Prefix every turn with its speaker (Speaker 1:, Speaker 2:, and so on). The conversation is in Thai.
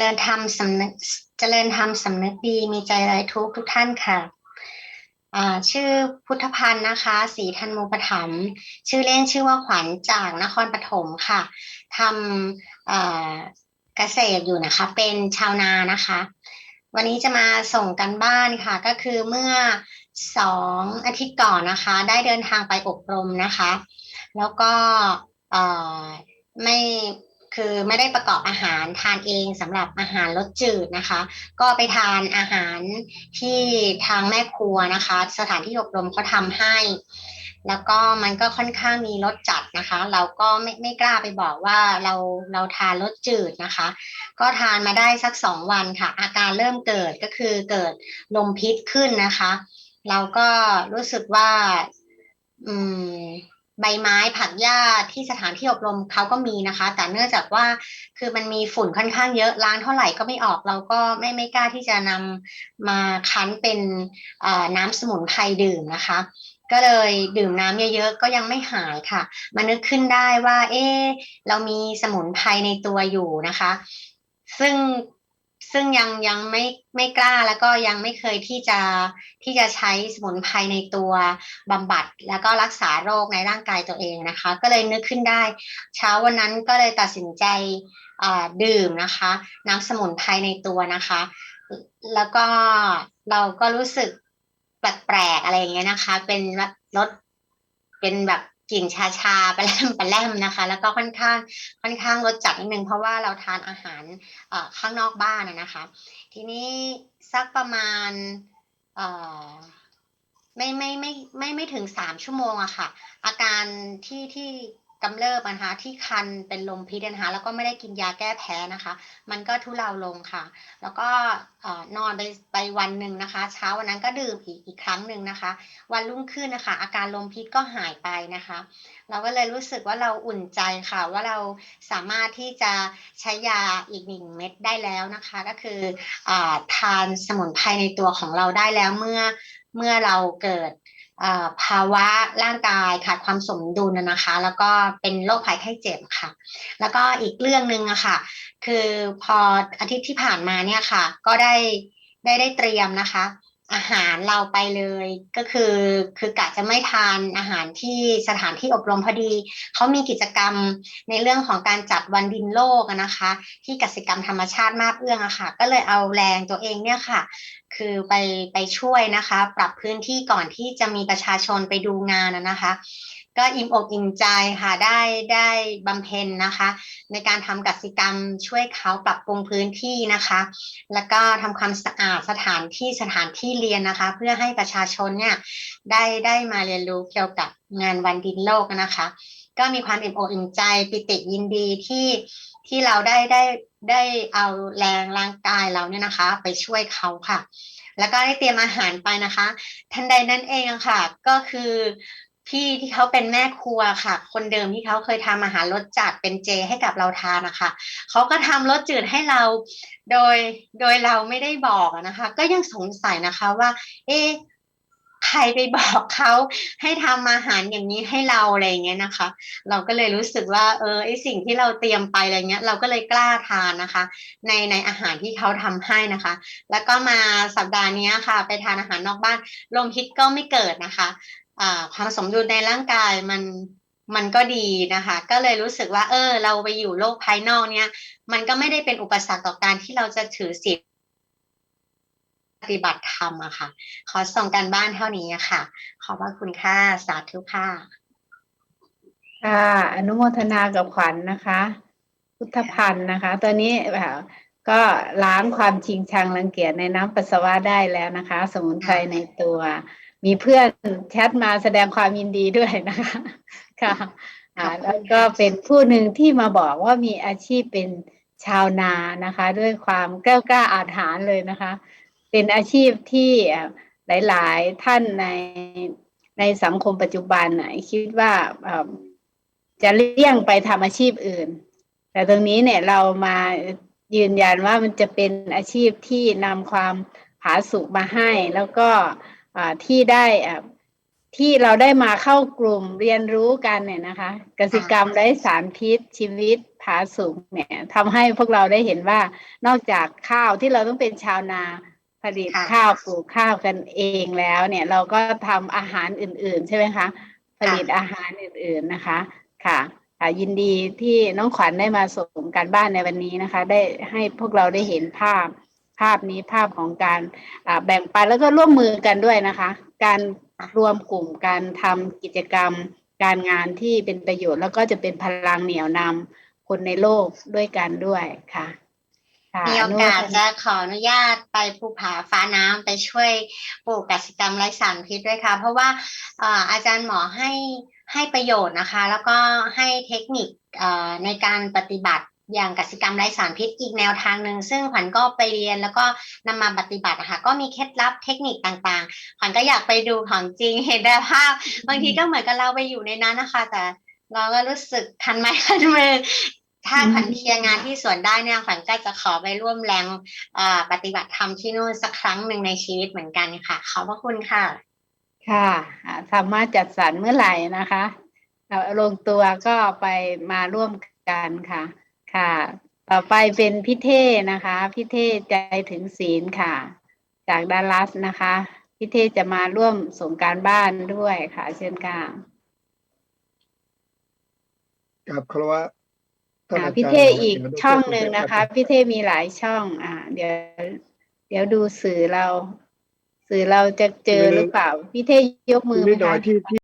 Speaker 1: ริญธรรมสำนึกเจริญธรรมสำนึกดีมีใจไร้ทุกทุกท่านค่ะชื่อพุทธพันธ์นะคะศรีธันมูปถัมชื่อเล่นชื่อว่าขวัญจากนครปฐมค่ะทำเกษตรอยู่นะคะ เป็นชาวนานะคะ วันนี้จะมาส่งกันบ้านค่ะ ก็คือเมื่อสองอาทิตย์ก่อนนะคะ ได้เดินทางไปอบรมนะคะ แล้วก็ไม่ คือไม่ได้ประกอบอาหารทานเองสำหรับอาหารรสจืดนะคะ ก็ไปทานอาหารที่ทางแม่ครัวนะคะ สถานที่อบรมเขาทำให้ แล้วก็มันก็ค่อนข้างมีรสจัดนะคะ เราก็ไม่ไม่กล้าไปบอกว่าเราเราทานรสจืดนะคะ ก็ทานมาได้สักสองวันค่ะ อาการเริ่มเกิดก็คือเกิดลมพิษขึ้นนะคะ เราก็รู้สึกว่า อืม ใบไม้ผักหญ้าที่สถานที่อบรมเขาก็มีนะคะ แต่เนื่องจากว่าคือมันมีฝุ่นค่อนข้างเยอะล้างเท่าไหร่ก็ไม่ออกเราก็ไม่ไม่กล้าที่จะนำมาคั้นเป็นน้ำสมุนไพรดื่มนะคะ ก็เลยดื่มน้ำเยอะๆก็ยังไม่หายค่ะ มานึกขึ้นได้ว่า เอ๊เรามีสมุนไพรในตัวอยู่นะคะ ซึ่ง ซึ่งยังยังไม่ไม่กล้าแล้วก็ยังไม่เคยที่จะที่จะใช้สมุนไพรในตัวบำบัด แล้วก็รักษาโรคในร่างกายตัวเองนะคะ ก็เลยนึกขึ้นได้ เช้าวันนั้นก็เลยตัดสินใจดื่มนะคะ น้ำสมุนไพรในตัวนะคะ แล้วก็เราก็รู้สึกแปลกๆอะไรอย่างเงี้ยนะคะ เป็นรสเป็นแบบ กลิ่นชาชาปลาแลมปแลมนะคะ แล้วก็ค่อนข้างค่อนข้างรสจัดนิดนึงเพราะว่าเราทานอาหารข้างนอกบ้านนะคะ ทีนี้สักประมาณไม่ไม่ไม่ไม่ไม่ถึงสามชั่วโมงอะค่ะ อาการที่ที่ กำเริบนะคะที่คันเป็นลมพิษนะคะแล้วก็ไม่ได้กินยาแก้แพ้นะคะ มันก็ทุเลาลงค่ะ แล้วก็นอนไปไปวันหนึ่งนะคะ เช้าวันนั้นก็ดื่มอีกอีกครั้งหนึ่งนะคะ วันรุ่งขึ้นนะคะ อาการลมพิษก็หายไปนะคะ เราก็เลยรู้สึกว่าเราอุ่นใจค่ะ ว่าเราสามารถที่จะใช้ยาอีกหนึ่งเม็ดได้แล้วนะคะ ก็คืออทานสมุนไพรในตัวของเราได้แล้วเมื่อเมื่อเราเกิด ภาวะร่างกายขาดความสมดุลนะคะ แล้วก็เป็นโรคภัยไข้เจ็บค่ะ แล้วก็อีกเรื่องหนึ่งอะค่ะ คือพออาทิตย์ที่ผ่านมาเนี่ยค่ะ ก็ได้ได้ได้เตรียมนะคะ อาหารเราไปเลยก็คือคือกะจะไม่ทานอาหารที่สถานที่อบรมพอดีเขามีกิจกรรมในเรื่องของการจัดวันดินโลกนะคะ ที่กสิกรรมธรรมชาติมากเอื้องอะค่ะ ก็เลยเอาแรงตัวเองเนี่ยค่ะ คือไปไปช่วยนะคะ ปรับพื้นที่ก่อนที่จะมีประชาชนไปดูงานนะคะ ก็อิ่มอกอิ่มใจค่ะได้ได้บำเพ็ญนะคะ ในการทำกสิกรรมช่วยเขาปรับปรุงพื้นที่นะคะ แล้วก็ทำความสะอาดสถานที่สถานที่เรียนนะคะ เพื่อให้ประชาชนเนี่ยได้ได้มาเรียนรู้เกี่ยวกับงานวันดินโลกนะคะ ก็มีความอิ่มอกอิ่มใจปิติยินดีที่ที่เราได้ได้ได้เอาแรงร่างกายเราเนี่ยนะคะ ไปช่วยเขาค่ะ แล้วก็ได้เตรียมอาหารไปนะคะ ทันใดนั้นเองค่ะ ก็คือ พี่ที่เขาเป็นแม่ครัวค่ะ คนเดิมที่เขาเคยทำอาหารรสจัดเป็นเจให้กับเราทานนะคะเขาก็ทำรสจืดให้เรา โดยโดยเราไม่ได้บอกนะคะ ก็ยังสงสัยนะคะว่า เอ๊ใครไปบอกเขาให้ทำอาหารอย่างนี้ให้เราอะไรเงี้ยนะคะ เราก็เลยรู้สึกว่า เออไอสิ่งที่เราเตรียมไปอะไรเงี้ย เราก็เลยกล้าทานนะคะ ในในอาหารที่เขาทำให้นะคะ แล้วก็มาสัปดาห์นี้ค่ะ ไปทานอาหารนอกบ้านลมพิษก็ไม่เกิดนะคะ ความสมดุลในร่างกายมันมันก็ดีนะคะ ก็เลยรู้สึกว่า เออ เราไปอยู่โลกภายนอกเนี้ยมันก็ไม่ได้เป็นอุปสรรคต่อการที่เราจะถือศีลปฏิบัติธรรมอะค่ะ ขอส่งการบ้านเท่านี้ค่ะ ขอบพระคุณค่ะ สาธุค่ะ
Speaker 2: ค่ะอนุโมทนากับขวัญนนะคะ พุทธพันธ์นะคะ ตอนนี้แบบก็ล้างความชิงชังรังเกียจในน้ำปัสสาวะได้แล้วนะคะ สมุนไพรในตัว มีเพื่อนแชทมาแสดงความยินดีด้วยนะคะค่ะแล้วก็เป็นผู้หนึ่งที่มาบอกว่ามีอาชีพเป็นชาวนานะคะ ด้วยความกล้ากล้าอาถรรเลยนะคะ เป็นอาชีพที่หลาย ๆ ท่านในในสังคมปัจจุบันคิดว่าจะเลี่ยงไปทำอาชีพอื่น แต่ตรงนี้เนี่ยเรามายืนยันว่ามันจะเป็นอาชีพที่นำความผาสุกมาให้ แล้วก็ ที่ได้ที่เราได้มาเข้ากลุ่มเรียนรู้กันเนี่ยนะคะกสิกรรมไร้สารพิษชีวิตพผาสุกเนี่ยทำให้พวกเราได้เห็นว่านอกจากข้าวที่เราต้องเป็นชาวนาผลิต
Speaker 1: ค่ะ
Speaker 2: ข้าวปลูกข้าวกันเองแล้วเนี่ยเราก็ทำอาหารอื่น ๆ ใช่ไหมคะผลิตอาหารอื่น ๆนะคะ ค่ะค่ะยินดีที่น้องขวัญได้มาส่งการบ้านในวันนี้นะคะ ได้ให้พวกเราได้เห็นภาพ ภาพนี้ภาพของการอ่าแบ่งปันแล้วก็ร่วมมือกันด้วยนะคะ การรวมกลุ่มการทำกิจกรรม การงานที่เป็นประโยชน์ แล้วก็จะเป็นพลังเหนี่ยวนำคนในโลกด้วยกันด้วยค่ะค่ะ
Speaker 1: มีโอกาส
Speaker 2: นุโมทน
Speaker 1: จะขออนุญาตไปภูผาฟ้าน้ำไปช่วยปลูกกสิกรรมไร้สารพิษด้วยค่ะ เพราะว่าเอ่ออาจารย์หมอให้ให้ประโยชน์นะคะ แล้วก็ให้เทคนิคเอ่อในการปฏิบัติ อย่างกสิกรรมไร้สารพิษอีกแนวทางหนึ่งซึ่งขวัญก็ไปเรียนแล้วก็นำมาปฏิบัตินะคะก็มีเคล็ดลับเทคนิคต่างๆขวัญก็อยากไปดูของจริงเห็นแต่ภาพ บางทีก็เหมือนกับเราไปอยู่ในนั้นนะคะ แต่เราก็รู้สึกคันไม้คันมือถ้าขวัญเคลียร์งานที่สวนได้เนี่ยขวัญก็จะขอไปร่วมแรงปฏิบัติธรรมที่นู่นสักครั้งหนึ่งในชีวิตเหมือนกันค่ะ ขอบพระคุณค่ะ
Speaker 2: ค่ะสามารถจัดสรรเมื่อไหร่นะคะเอ่อลงตัวก็ไปมาร่วมกันค่ะ ค่ะ ต่อไปเป็นพี่เท่นะคะ พี่เท่ใจถึงศีลค่ะ จากดัลลัสนะคะ พี่เท่จะมาร่วมส่งการบ้านด้วยค่ะ เชิญค่ะ
Speaker 3: กับคารวะท่าน
Speaker 2: อ่า
Speaker 3: อาจารย์
Speaker 2: พี่เท่
Speaker 3: หม
Speaker 2: อีก
Speaker 3: สิงห์นุ
Speaker 2: ช่อง
Speaker 3: เทพ
Speaker 2: หนึ่ง
Speaker 3: สุเทพ
Speaker 2: นะคะ
Speaker 3: รับ
Speaker 2: พี่เท่มีหลายช่อง อ่า เดี๋ยว เดี๋ยวดูสื่อเรา สื่อเราจะเจอหรือเปล่า พี่เท่ยกมือไหม
Speaker 3: นิดหน่อ
Speaker 2: คะ
Speaker 3: ยที่ที่